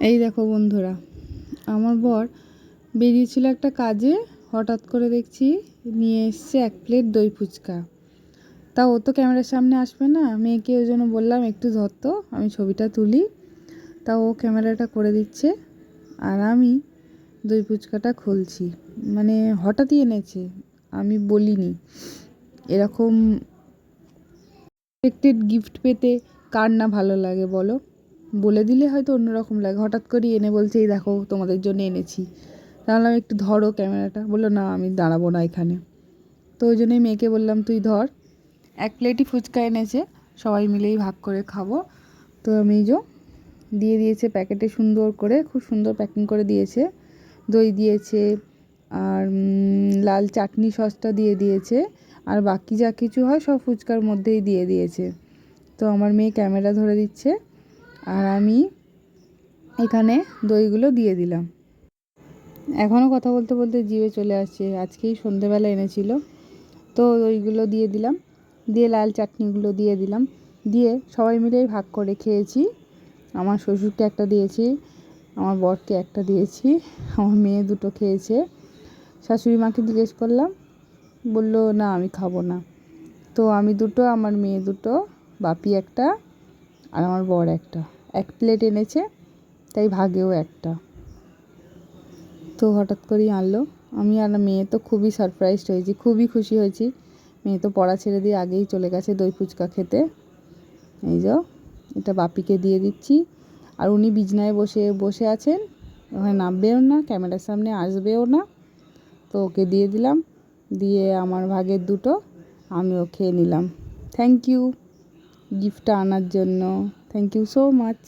এই দেখো বন্ধুরা, আমার বর বেরিয়েছিল একটা কাজে, হঠাৎ করে দেখছি নিয়ে এসছে এক প্লেট দই ফুচকা। তা ও তো ক্যামেরার সামনে আসবে না, মেয়েকে ওই জন্য বললাম, একটু ধরতো আমি ছবিটা তুলি। তা ও ক্যামেরাটা করে দিচ্ছে আর আমি দই ফুচকাটা খুলছি। মানে হঠাৎই এনেছে, আমি বলিনি। এরকম এক্সপেক্টেড গিফট পেতে কার না ভালো লাগে বলো? বলে দিলে হয়তো অন্যরকম লাগে। হঠাৎ করে এনে বলছে, এই দেখো, তোমাদের জন্য এনেছি। তাহলে আমি একটু ধরো ক্যামেরাটা। বলল, না, আমি দাঁড়াবো না এখানে। তো ওই জন্যই মেয়েকে বললাম, তুই ধর। এক প্লেটই ফুচকা এনেছে। সবাই মিলেই ভাগ করে খাব। তো আমি যে দিয়ে দিয়েছে প্যাকেটে সুন্দর করে, খুব সুন্দর প্যাকিং করে দিয়েছে। দই দিয়েছে, আর লাল চাটনি সসটা দিয়ে দিয়েছে। আর বাকি যা কিছু হয় সব ফুচকার মধ্যেই দিয়ে দিয়েছে। তো আমার মেয়ে ক্যামেরা ধরে দিচ্ছে। আর আমি এখানে দইগুলো দিয়ে দিলাম। এখনও কথা বলতে বলতে জিভে চলে আসছে। আজকেই সন্ধেবেলা এনেছিল। তো দইগুলো দিয়ে দিলাম। দিয়ে লাল চাটনিগুলো দিয়ে দিলাম। দিয়ে সবাই মিলেই ভাগ করে খেয়েছি। আমার শ্বশুরকে একটা দিয়েছি, আমার বরকে একটা দিয়েছি, আমার মেয়ে দুটো খেয়েছে। শাশুড়ি মাকে জিজ্ঞেস করলাম, বলল, না, আমি খাব না। তো আমি দুটো, আমার মেয়ে দুটো, বাপি একটা আর আমার বর একটা। এক প্লেট এনেছে, তাই ভাগেও একটা। তো হঠাৎ করেই আনলো। আমি আর মেয়ে তো খুবই সারপ্রাইজড হয়েছি, খুবই খুশি হয়েছি। মেয়ে তো পড়া ছেড়ে দিয়ে আগেই চলে গেছে দই ফুচকা খেতে। এই যো, এটা বাপিকে দিয়ে দিচ্ছি। আর উনি বিছনায় বসে বসে আছেন। ওখানে নামবেও না, ক্যামেরার সামনে আসবেও না। তো ওকে দিয়ে দিলাম। দিয়ে আমার ভাগের দুটো, আমিও খেয়ে নিলাম। থ্যাংক ইউ গিফটটা আনার জন্য। Thank you so much